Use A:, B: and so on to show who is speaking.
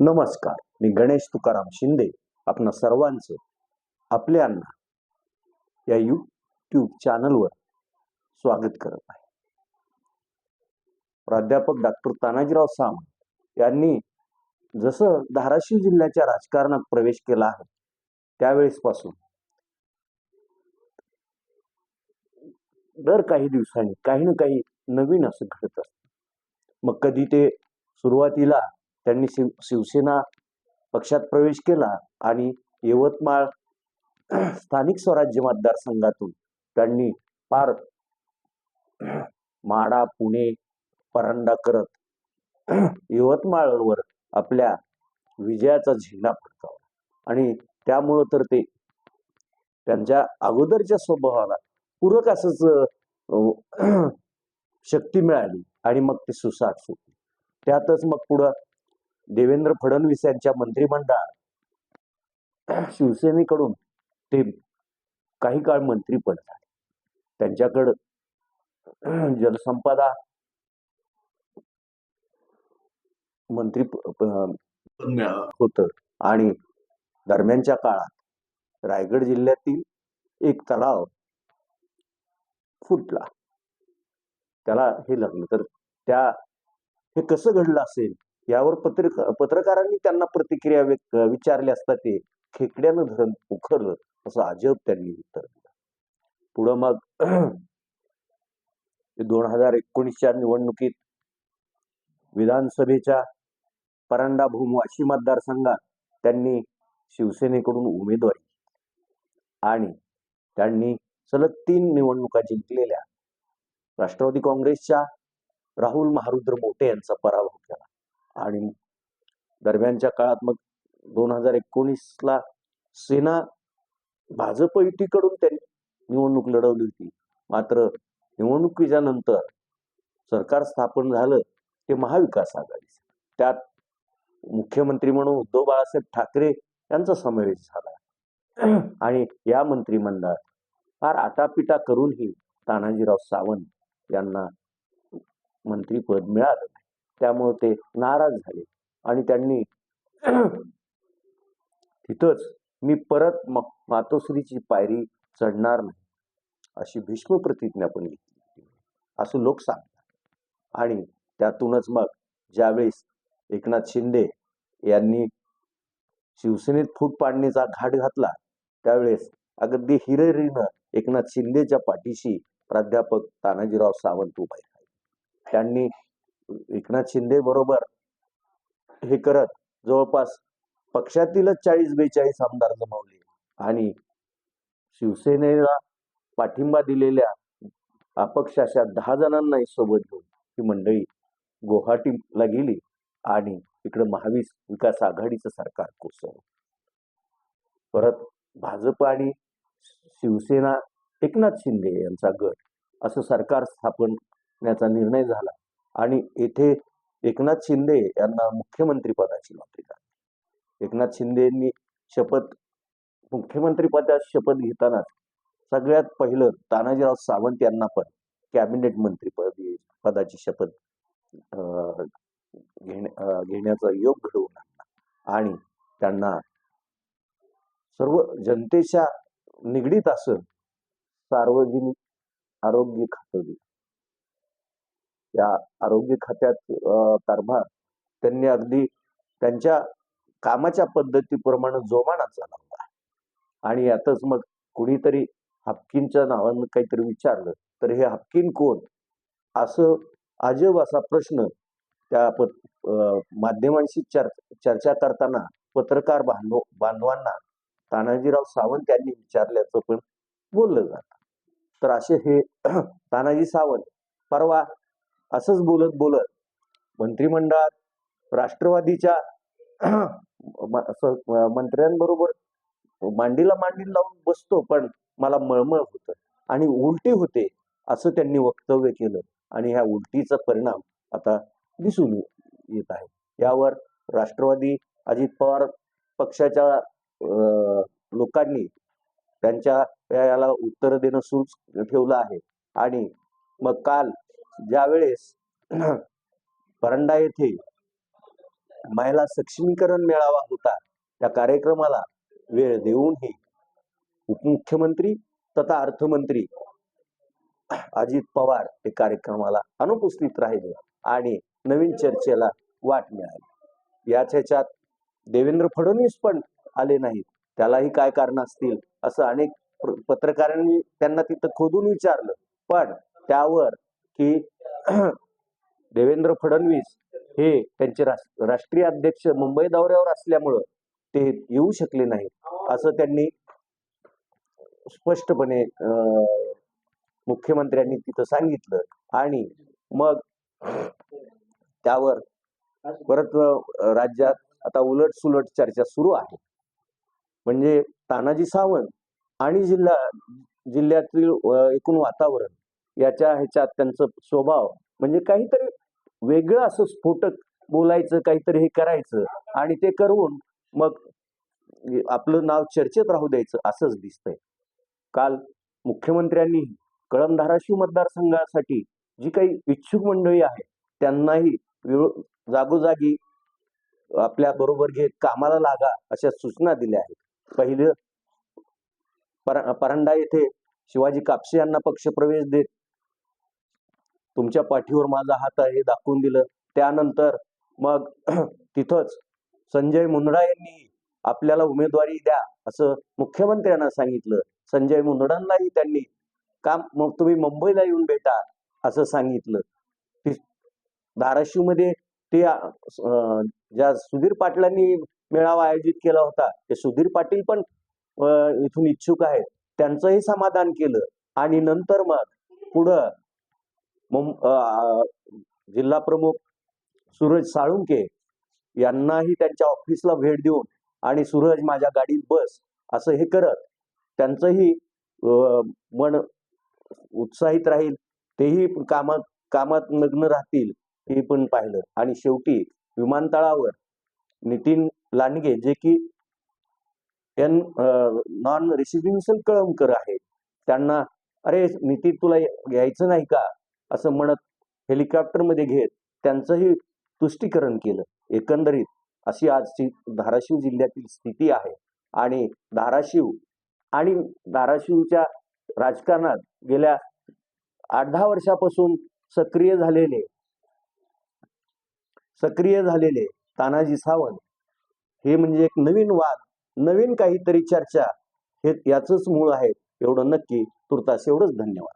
A: नमस्कार. मी गणेश तुकाराम शिंदे आपणा सर्वांचं आपल्यांना या यूट्यूब चॅनलवर स्वागत करत आहे. प्राध्यापक डॉक्टर तानाजीराव सावंत यांनी जसं धाराशिव जिल्ह्याच्या राजकारणात प्रवेश केला आहे त्यावेळेस पासून दर काही दिवसांनी काही ना काही नवीन असं घडत असत. मग कधी ते सुरुवातीला त्यांनी शिव शिवसेना पक्षात प्रवेश केला आणि यवतमाळ स्थानिक स्वराज्य मतदारसंघातून त्यांनी फार माडा पुणे परांडा करत यवतमाळवर आपल्या विजयाचा झेंडा फडकावला. आणि त्यामुळं तर ते त्यांच्या अगोदरच्या स्वभावाला पूरक असंच शक्ती मिळाली आणि मग ते सुसाट सुटले. त्यातच मग पुढं देवेंद्र फडणवीस यांच्या मंत्रिमंडळात शिवसेनेकडून ते काही काळ मंत्रीपद झाले. त्यांच्याकडं जलसंपदा मंत्री होत. आणि दरम्यानच्या काळात रायगड जिल्ह्यातील एक तलाव फुटला. त्याला हे लागलं तर त्या हे कसं घडलं असेल? यावर पत्रिका पत्रकारांनी त्यांना प्रतिक्रिया व्यक्त विचारली असता ते खेकड्यानं धरण उखरलं असं अजब त्यांनी उत्तर दिलं. पुढं मग दोन हजार एकोणीसच्या निवडणुकीत विधानसभेच्या परांडा भूम वाशी मतदारसंघात त्यांनी शिवसेनेकडून उमेदवारी आणि त्यांनी सलग तीन निवडणुका जिंकलेल्या. राष्ट्रवादी काँग्रेसच्या राहुल महारुद्र मोटे यांचा पराभव केला. आणि दरम्यानच्या काळात मग दोन हजार एकोणीसला सेना भाजप युतीकडून त्यांनी निवडणूक लढवली होती. मात्र निवडणुकीच्या नंतर सरकार स्थापन झालं ते महाविकास आघाडी. त्यात मुख्यमंत्री म्हणून उद्धव बाळासाहेब ठाकरे यांचा समावेश झाला. आणि या मंत्रिमंडळात फार आटापिटा करूनही तानाजीराव सावंत यांना मंत्रीपद मिळालं नाही. त्यामुळे ते नाराज झाले. आणि त्यांनी तिथंच मी परत म- मातोश्रीची पायरी चढणार नाही अशी भीष्म प्रतिज्ञा पण घेतली असं लोक सांगतात. आणि त्यातूनच मग ज्यावेळेस एकनाथ शिंदे यांनी शिवसेनेत फूट पाडण्याचा घाट घातला त्यावेळेस अगदी हिररीनं एकनाथ शिंदेच्या पाठीशी प्राध्यापक तानाजीराव सावंत उभे राहिले. त्यांनी एकनाथ शिंदे बरोबर हे करत जवळपास पक्षातीलच चाळीस बेचाळीस आमदार जमावले आणि शिवसेनेला पाठिंबा दिलेल्या अपक्ष अशा दहा जणांनाही सोबत घेऊन ही मंडळी गुवाहाटीला गेली आणि इकडं महावीस विकास आघाडीचं सरकार कोसळलं. परत भाजप आणि शिवसेना एकनाथ शिंदे यांचा गट असं सरकार स्थापण्याचा निर्णय झाला. आणि येथे एकनाथ शिंदे यांना मुख्यमंत्री पदाची नोकरी झाली. एकनाथ शिंदेंनी शपथ मुख्यमंत्री पदाची शपथ घेतानाच सगळ्यात पहिलं तानाजीराव सावंत यांना पण कॅबिनेट मंत्री पदाची शपथ घेण्या घेण्याचा योग घडवून आणला. आणि त्यांना सर्व जनतेच्या निगडीत असं सार्वजनिक आरोग्य खातं दिलं. या आरोग्य खात्यात कारभार त्यांनी अगदी त्यांच्या कामाच्या पद्धतीप्रमाणे जोमाना चालवला. आणि यातच मग कुणीतरी हापकीनच्या नावानं काहीतरी विचारलं तर हे हपकिन कोण? असं अजब असा प्रश्न त्या प माध्यमांशी चर् चर्चा करताना पत्रकार बांधव बांधवांना तानाजीराव सावंत यांनी विचारल्याचं पण बोललं जातं. तर असे हे तानाजी सावंत परवा असंच बोलत बोलत मंत्रिमंडळात राष्ट्रवादीच्या मंत्र्यांबरोबर मांडीला मांडी लावून बसतो पण मला मळमळ होतं आणि उलटी होते असं त्यांनी वक्तव्य केलं आणि ह्या उलटीचा परिणाम आता दिसून येत आहे. यावर राष्ट्रवादी अजित पवार पक्षाच्या लोकांनी त्यांच्या याला उत्तर देणं सुरू ठेवलं आहे. आणि मग काल ज्यावेळेस परंडा येथे महिला सक्षमीकरण मेळावा होता त्या कार्यक्रमाला वेळ देऊनही उपमुख्यमंत्री तथा अर्थमंत्री अजित पवार हे कार्यक्रमाला अनुपस्थित राहिले आणि नवीन चर्चेला वाट मिळाली. याच ह्याच्यात देवेंद्र फडणवीस पण आले नाहीत. त्यालाही काय कारण असतील असं अनेक पत्रकारांनी त्यांना तिथं खोदून विचारलं. पण त्यावर की देवेंद्र फडणवीस हे त्यांचे राष्ट्रीय अध्यक्ष मुंबई दौऱ्यावर असल्यामुळं ते येऊ शकले नाही असं त्यांनी स्पष्टपणे अं, मुख्यमंत्र्यांनी तिथं सांगितलं आणि मग त्यावर परत राज्यात आता उलट सुलट चर्चा सुरू आहे. म्हणजे तानाजी सावंत आणि जिल्हा जिल्ह्यातील एकूण वातावरण याच्या ह्याच्यात त्यांचं स्वभाव. म्हणजे काहीतरी वेगळं असं स्फोटक बोलायचं काहीतरी हे करायचं आणि ते करून मग आपलं नाव चर्चेत राहू द्यायचं असंच दिसतंय. काल मुख्यमंत्र्यांनी कळम धाराशिव मतदारसंघासाठी जी काही इच्छुक मंडळी आहे त्यांनाही जागोजागी आपल्या बरोबर घेत कामाला लागा अशा सूचना दिल्या आहेत. पहिलं पर परंडा येथे शिवाजी कापसे यांना पक्षप्रवेश देत तुमच्या पाठीवर माझा हात आहे हे दाखवून दिलं. त्यानंतर मग तिथंच संजय मुंदडा यांनी आपल्याला उमेदवारी द्या असं मुख्यमंत्र्यांना सांगितलं. संजय मुंदडांनाही त्यांनी काम मग तुम्ही मुंबईला येऊन भेटा? असं सांगितलं. ती धाराशिवमध्ये ते ज्या सुधीर पाटलांनी मेळावा आयोजित केला होता ते सुधीर पाटील पण इथून इच्छुक आहेत. त्यांचंही समाधान केलं. आणि नंतर मग पुढं जिल्हा प्रमुख सूरज साळुंके यांनाही त्यांच्या ऑफिसला भेट देऊन आणि सूरज माझ्या गाडीत बस असं हे करत त्यांचंही मन उत्साहित राहील तेही कामात कामात नग्न राहतील हे पण पाहिलं. आणि शेवटी विमानतळावर नितीन लांडगे जे की एन नॉन रेसिडेन्शियल कळमकर आहेत त्यांना अरे नितीन तुला यायचं नाही का? असं म्हणत हेलिकॉप्टरमध्ये घेत त्यांचंही तुष्टीकरण केलं. एकंदरीत अशी आजची धाराशिव जिल्ह्यातील स्थिती आहे. आणि धाराशिव आणि धाराशिवच्या राजकारणात गेल्या आठ दहा वर्षापासून सक्रिय झालेले सक्रिय झालेले तानाजी सावंत हे म्हणजे एक नवीन वाद नवीन काहीतरी चर्चा हे याचंच मूळ आहे. एवढं नक्की तुर्तास एवढंच धन्यवाद.